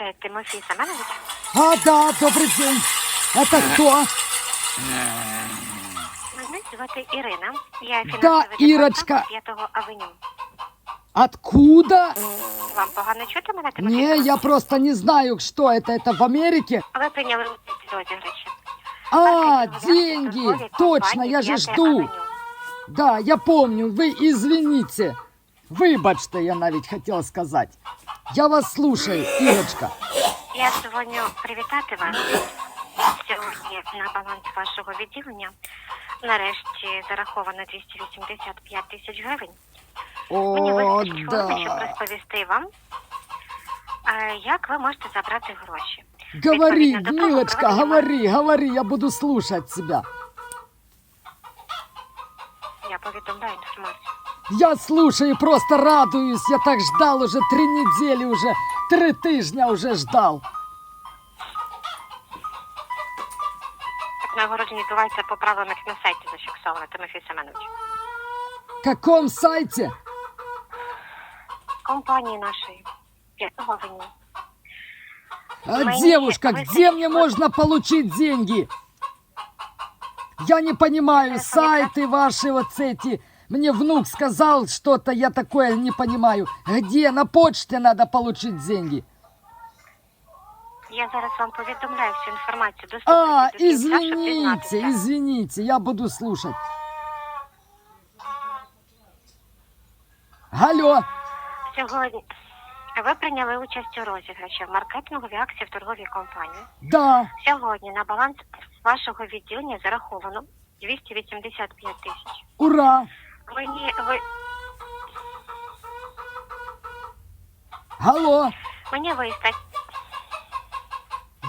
Це Тимофій Семенович? А, да, добрый день. Это кто? Мене звати Ірина. Я Да, фінансовий Ірочка. департамент 5 авеню. Откуда? Вам погано чути мене, Тимофій? Не, я просто не знаю, что это. Это в Америке? Ви прийняли участь в розіграші. А, Маркетингові деньги. торгові Точно, компанії я же 5 жду. авеню. Да, я помню, ви извините. Вибачте, я навіть хотів сказати. Я вас слушаю, Ірочка. Я дзвоню привітати вас. Сьогодні на баланс вашого відділення нарешті зараховано 285 тисяч гривень. Мені О, вистачить хвилини, щоб розповісти вам, е, як ви можете забрати гроші. Говори, Відповідно до того, милочка, проведення говори, говори, я буду слушать тебя. Я повідомляю інформацію. Я слушаю, просто радуюсь. Я так ждал уже три недели, уже три тижня уже ждал. Так нагородження відбувається по правилам, як на сайті зафіксовано, Тимофій Семенович. каком сайте? Компанії нашої п'ятого авеню. А, Мои девушка, вы где мне хотите- можно получить деньги? Я не понимаю, Телефон сайты ваши вот эти. Мне внук сказал что-то, я такое не понимаю. Где? На почте надо получить деньги. Я зараз вам повідомляю всю інформацію. Доступну А, до кінця, щоб извините, дізнатися. извините, я буду слушать. Алло, Сьогодні ви прийняли участь у розіграші в маркетинговій акції в торговій компанії. да, Сьогодні на баланс вашого відділення зараховано 285 тисяч. ура, Мені ви алло, мені вистачить.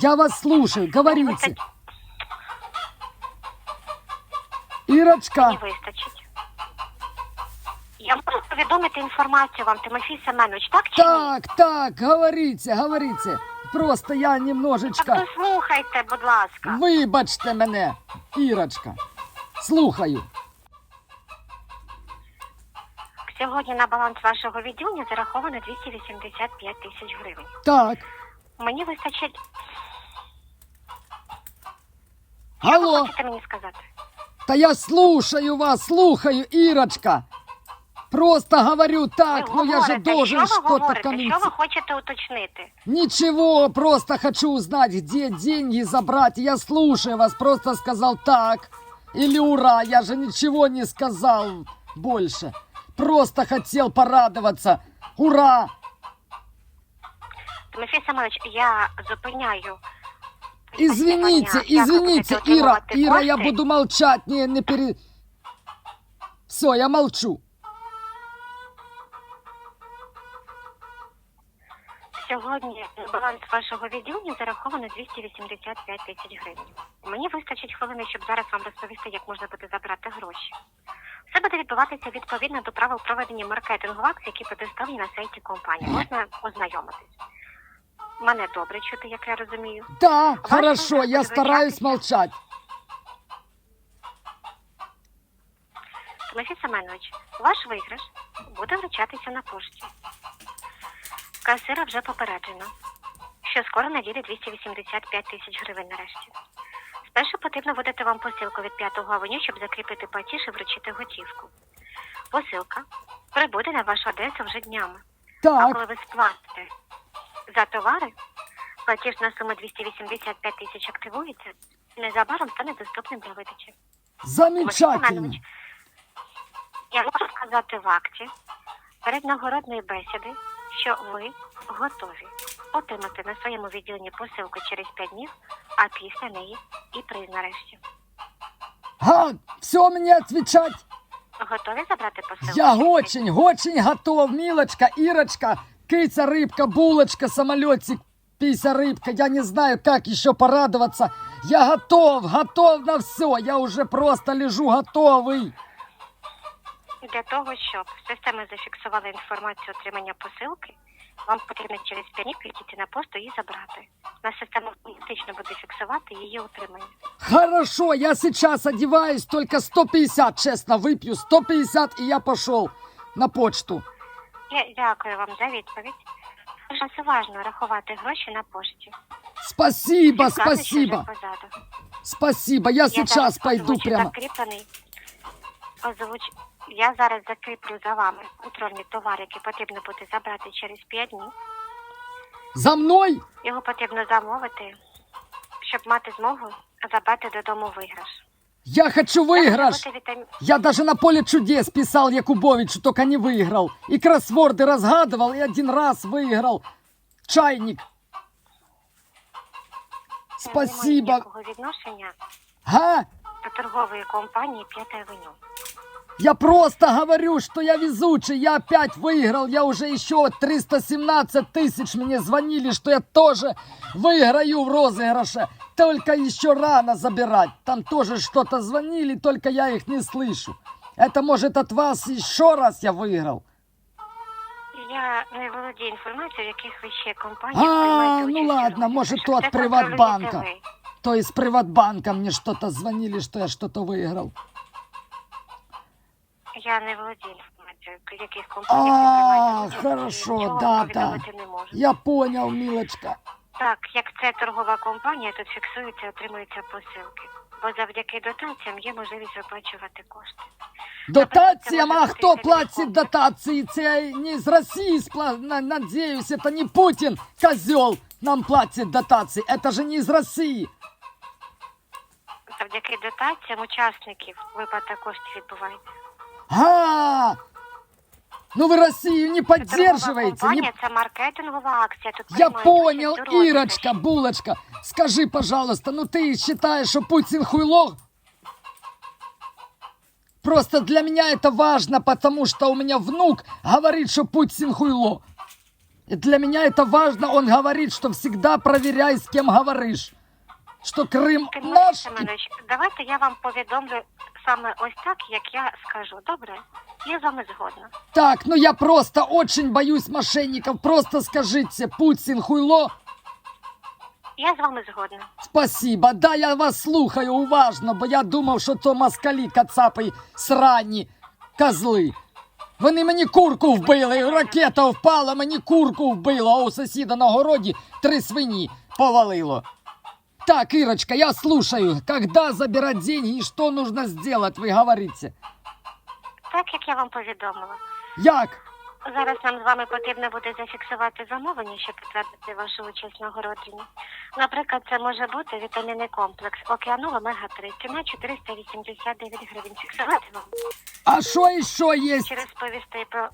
я вас слушаю, говорите. Ирочка, Мені вистачить. Я можу повідомити інформацію вам, Тимофій Семенович, так чи ні? так, так, говорите, говорите. Просто я немножечко... Так дослухайте, будь ласка. Вибачте мене, Ірочка. Слухаю. Сьогодні на баланс вашого відділення зараховано 285 тисяч гривень. Так, Мені вистачить. Що ви алло, хочете мені сказати? та я слушаю вас, слухаю, Ірочка. Просто говорю так, ви ну я же говорите, должен що ви что-то говорите? Що ви комментировать. хочете уточнити? Ничего, просто хочу узнать, где деньги забрать. Я слушаю вас, просто сказал так. Или ура, я же ничего не сказал больше. Просто хотел порадоваться. Ура! Тимофій Семенович, я зупиняю. Извините, Як ви извините, будете Ира, отримувати Ира, я кошти? буду молчать, не, не пере... Все, я молчу. Сьогодні баланс вашого відділення зараховано 285 тисяч гривень. Мені вистачить хвилини, щоб зараз вам розповісти, як можна буде забрати гроші. Все буде відбуватися відповідно до правил проведення маркетингу акцій, які представлені на сайті компанії. Можна ознайомитись. Мене добре чути, як я розумію. Да, хорошо, я стараюсь молчать. Тимофій Семенович, ваш виграш буде вручатися на пошті. Касира вже попереджено, що скоро надійде 285 тисяч гривень нарешті. Спершу потрібно видати вам посилку від 5 авеню, щоб закріпити платіж і вручити готівку. Посилка прибуде на вашу адресу вже днями. А коли ви сплатите за товари, платіж на суму 285 тисяч активується, незабаром стане доступним для видачі. замечательно. Я можу сказати в акті перед нагородної бесіди, що ви готові отримати на своєму відділенні посилку через 5 днів, а після неї і приз нарешті. Га, все мне отвечать? Готові забрати посилку? Я через п'ять очень, очень готов, милочка, Ирочка, кица, рыбка, булочка, самолетик, пися, рыбка. Я не знаю, как еще порадоваться. Я готов, готов на все. Я уже просто лежу готовый. Для того, щоб система зафіксувала інформацію отримання посилки, вам потрібно через 5 днів підійти на пошту і забрати. На система автоматично буде фіксувати її отримання. Хорошо, я сейчас одеваюсь, только 150, честно, выпью 150, и я пошел на почту. Я дякую вам за відповідь. Дуже важливо рахувати гроші на пошті. Спасибо, Вкладочка вже спасибо, позаду. спасибо. Я Я сейчас зараз пойду озвучу прямо. закріплений. Озвуч... Я зараз закріплю за вами контрольний товар, який потрібно буде забрати через 5 днів. За мной? Його потрібно замовити, щоб мати змогу забрати додому виграш. Я хочу Це може выигрыш. бути вітамін- Я даже на поле чудес писал Якубовичу, только не выиграл. И кроссворды разгадывал, и один раз выиграл. Чайник. Це не має Спасибо. ніякого відношення Га? до торгової компанії «П'ята авеню». Я просто говорю, что я везучий, я опять выиграл, я уже еще 317 тысяч мне звонили, что я тоже выиграю в розыгрыше. Только еще рано забирать. Там тоже что-то звонили, только я их не слышу. Это может от вас еще раз я выиграл. Я не володію інформацією, в яких ви ще компаніях А, приймаєте ну участь у ладно, розіграшах. может, то Це от контролюєте Приватбанка. ви. То из Приватбанка мне что-то звонили, что я что-то выиграл. Я не володію інформацією, яких А, приймаєте хорошо, да, да. не можу. Я понял, милочка. Так, як це торгова компанія, тут фіксуються, отримуються посилки. Бо завдяки дотаціям є можливість виплачувати кошти. Дотациям, а може кто бути платит телефон. дотации? Це не из России, спла- на- надеюсь, это не Путин, козел, нам платит дотации. Это же не из России. Завдяки дотаціям учасників виплата коштів відбувається. А, ну вы Россию не Це торгова поддерживаете. компанія, не- це маркетингова акція. Тут Я приймають понял, участь у розіграші. Ирочка, булочка, скажи, пожалуйста, ну ты считаешь, что Путин хуйло? Просто для меня это важно, потому что у меня внук говорит, что Путин хуйло. И для меня это важно, он говорит, что всегда проверяй, с кем говоришь. Что Крым Тимур наш. Семенович, давайте я вам повідомлю саме ось так, як я скажу. Добре? Я з вами згодна. Так, ну я просто очень боюсь мошенников. Просто скажите, Путин хуйло? Я з вами згодна. Спасибо. Да, я вас слухаю уважно, бо я думав, що то москалі, кацапи, срані, козли. Вони мені курку вбили, ракета впала, мені курку вбила, а у сусіда на городі три свині повалило. Так, Ирочка, я слушаю. Когда забирать деньги и что нужно сделать, вы говорите? Так як я вам повідомила. Як? Зараз нам з вами потрібно буде зафіксувати замовлення, щоб підтвердити вашу участь в нагородженні. Наприклад, це може бути вітамінний комплекс Океанол Омега 3 ціна 489 гривень. Фіксувати вам А що ще є? чи розповісти про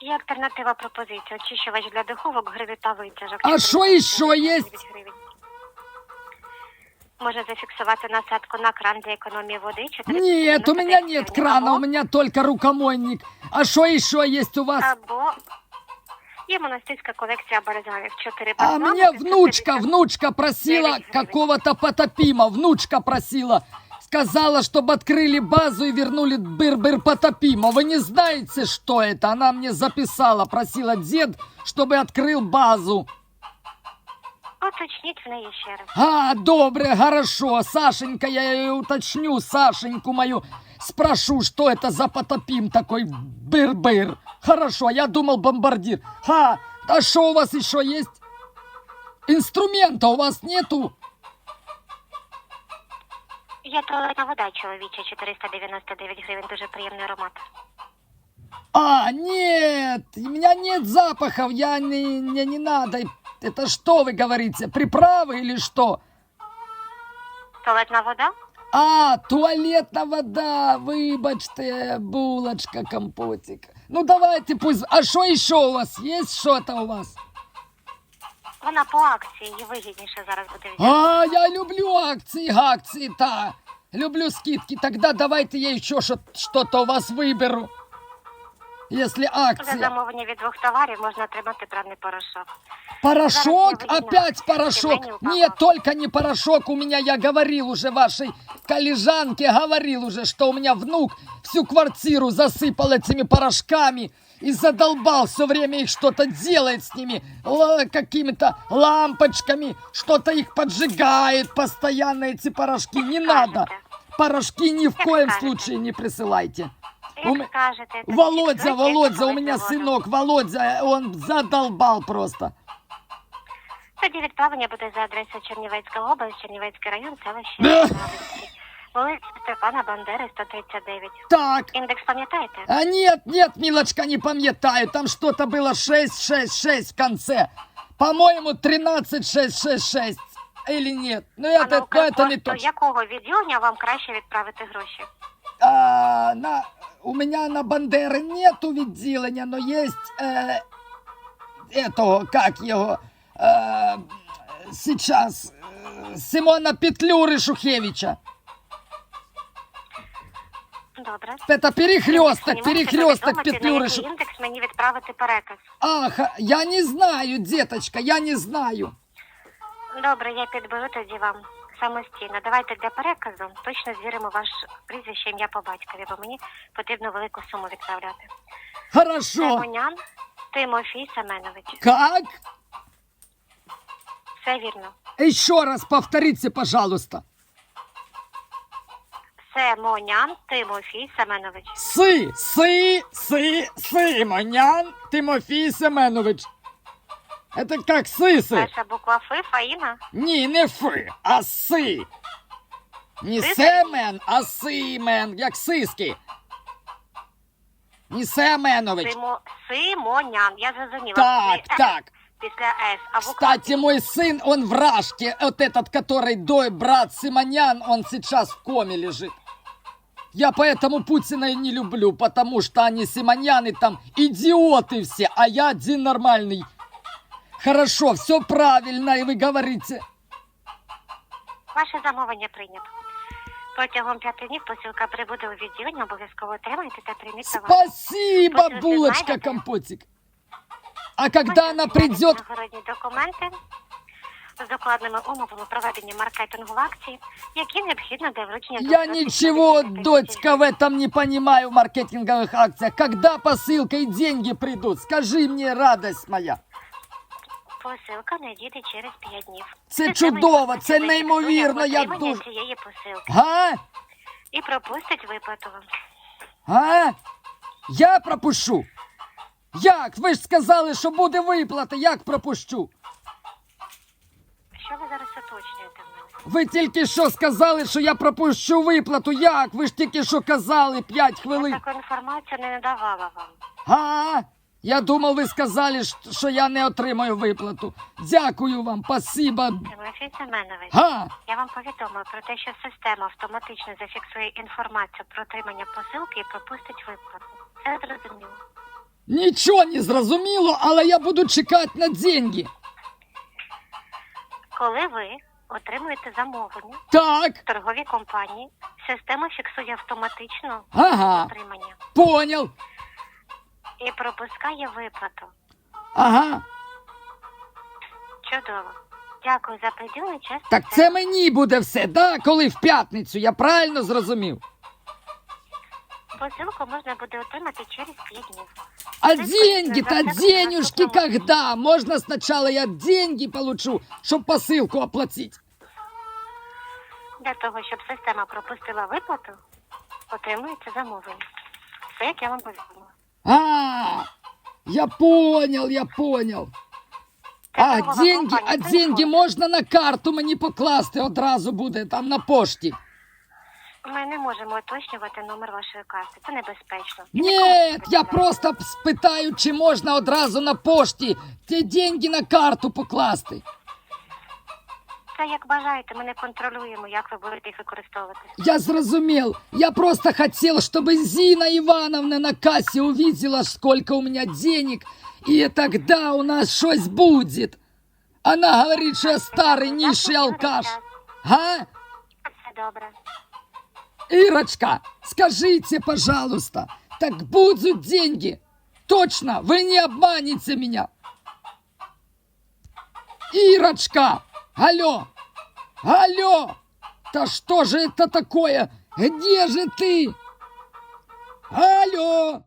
є альтернатива пропозиції. Очищувач для духовок, гриви та витяжок. А що іще є? 489 гривень. Може зафіксувати насадку на кран для економії води. Нет, у меня 499 нет гривень. крана, Або- у меня только рукомойник. А что еще есть у вас? Або є монастирська колекція баризалів. Чотири А баклани, меня 550 внучка, внучка просила Девять гривен. какого-то потопима. Внучка просила. Сказала, чтобы открыли базу и вернули быр-быр потопима. Вы не знаете, что это? Она мне записала, просила дед, чтобы открыл базу. Уточніть в неї ще раз. А, добре, хорошо. Сашенька, я ее уточню, Сашеньку мою. Спрошу, что это за потопим такой быр-быр. Хорошо, я думал бомбардир. Ха, а что у вас еще есть? Инструмента у вас нету? Є туалетна вода чоловіча, 499 гривень, дуже приємний аромат. А, нет, у меня нет запахов, я не, не, не надо. Это что вы говорите, приправы или что? Туалетна вода? А, туалетна вода, вибачте, булочка, компотик. Ну давайте пусть. А что еще у вас? Есть что-то у вас? Вона по акції, її вигідніше зараз буде взяти. А, я люблю акции, акции, да. Люблю скидки. Тогда давайте я еще что- что-то у вас выберу. Если За замовлення від двох товарів можна отримати пральний порошок. Порошок? Зараз я выйду Опять порошок? Семеню. Нет, только не порошок. У меня, я говорил уже вашей коллежанке, говорил уже, что у меня внук всю квартиру засыпал этими порошками и задолбал все время их что-то делает с ними, ла- какими-то лампочками, что-то их поджигает постоянно эти порошки. Не надо. Порошки ни в коем случае не присылайте. Як У ме- скажете. тоді Володя, фіксуйте, Володя, у коли меня завгодно. сынок, Володя, он задолбал просто. Тоді відправлення буде за адресою Чернівецька область, Чернівецький район, селище Да. Радості. Вулиця Степана Бандери, 139. Так, Індекс пам'ятаєте? а нет, нет, милочка, не пам'ятаю, там что-то было 666 в конце. По-моему, 13666. Или нет? Ну, А это, на ну, это не Укрпошту точно. якого відділення вам краще відправити гроші? А, на, у меня на Бандеры нету відділення, но есть э, этого, как его, э, сейчас, э, Симона Петлюры Шухевича. Добре. Это перехлесток, Мені можете перехлесток повідомити, на Петлюры який Шу... індекс мені відправити переказ. Ах, я не знаю, деточка, я не знаю. Добре, я підберу тоді вам самостійно. Давайте для переказу точно звіримо ваш прізвище, ім'я по батькові, бо мені потрібно велику суму відправляти. Хорошо. Семонян Тимофій Семенович. Как? Все вірно. Еще раз повторите, пожалуйста. Семонян Тимофій Семенович. Си, си, си, Симонян Тимофій Семенович. Это как сиси. Перша буква Ф, Фаїна. Ні, не фи, а си. Не Си? Семен, а Симен, як сиски. Не Семенович. Симо... Симонян. Я зрозуміла. Так, Це «С» так. Після С. А буква Кстати, мой сын, он в Рашке, вот этот, который дой брат Симонян, он сейчас в коме лежит. Я поэтому Путина и не люблю, потому что они Симоняны там идиоты все, а я один нормальный. Хорошо, все правильно, и вы говорите. Ваше замовлення прийнято. Протягом п'яти днів посилка прибуде у відділення, обов'язково отримайте та прийміть товар. Спасибо, После булочка, знаете? компотик. А когда она придет, Нагородні документи з докладними умовами проведення маркетингу акцій, які необхідно для вручення я доступних ничего, 10 тисяч дочка, в этом не понимаю в маркетинговых акциях. Когда посылка и деньги придут? Скажи мне, радость моя. Посилка надійде через 5 днів. Це чудово, це неймовірно, я дуже- цієї посилки А? і пропустить виплату вам. А? Я пропущу. Як? Ви ж сказали, що буде виплата. Як пропущу? Що ви зараз уточнюєте в мене? Ви тільки що сказали, що я пропущу виплату. Як? Ви ж тільки що казали 5 Я таку інформацію не надавала вам. А? Я думав, ви сказали, що я не отримаю виплату. Дякую вам, спасибо. Тимофій Семенович, А? я вам повідомила про те, що система автоматично зафіксує інформацію про отримання посилки і пропустить виплату. Це зрозуміло. Нічого не зрозуміло, але я буду чекати на деньги. Коли ви отримуєте замовлення Так, в торговій компанії, система фіксує автоматично Ага. отримання понял і пропускає виплату. Ага. Чудово. Дякую за приділений час. на Так це мені буде все, да? Коли в п'ятницю, я правильно зрозумів? Посилку можна буде отримати через 5 днів. А Ты деньги-то, сказала, что денежки наступного- когда? Можно сначала я деньги получу, чтобы посылку оплатить? Для того, щоб система пропустила виплату, отримується замовлення. Це як я вам повідомила. А, я понял, я понял. А деньги, а деньги можна на карту мені покласти одразу буде там на пошті? Ми не можемо уточнювати номер вашої карти. Це небезпечно. Ні, я просто спитаю, чи можна одразу на пошті ті деньги на карту покласти Це як бажаєте, ми не контролюємо, як ви будете їх використовувати. Я зрозумел. Я просто хотел, чтобы Зина Ивановна на кассе увидела, сколько у меня денег, и тогда у нас что-то будет. Она говорит, что я старый низший алкаш. А? Все добре. Ирочка, скажите, пожалуйста, так будут деньги? Точно, вы не обманете меня. Ирочка, алло, алло, да что же это такое? Где же ты? Алло!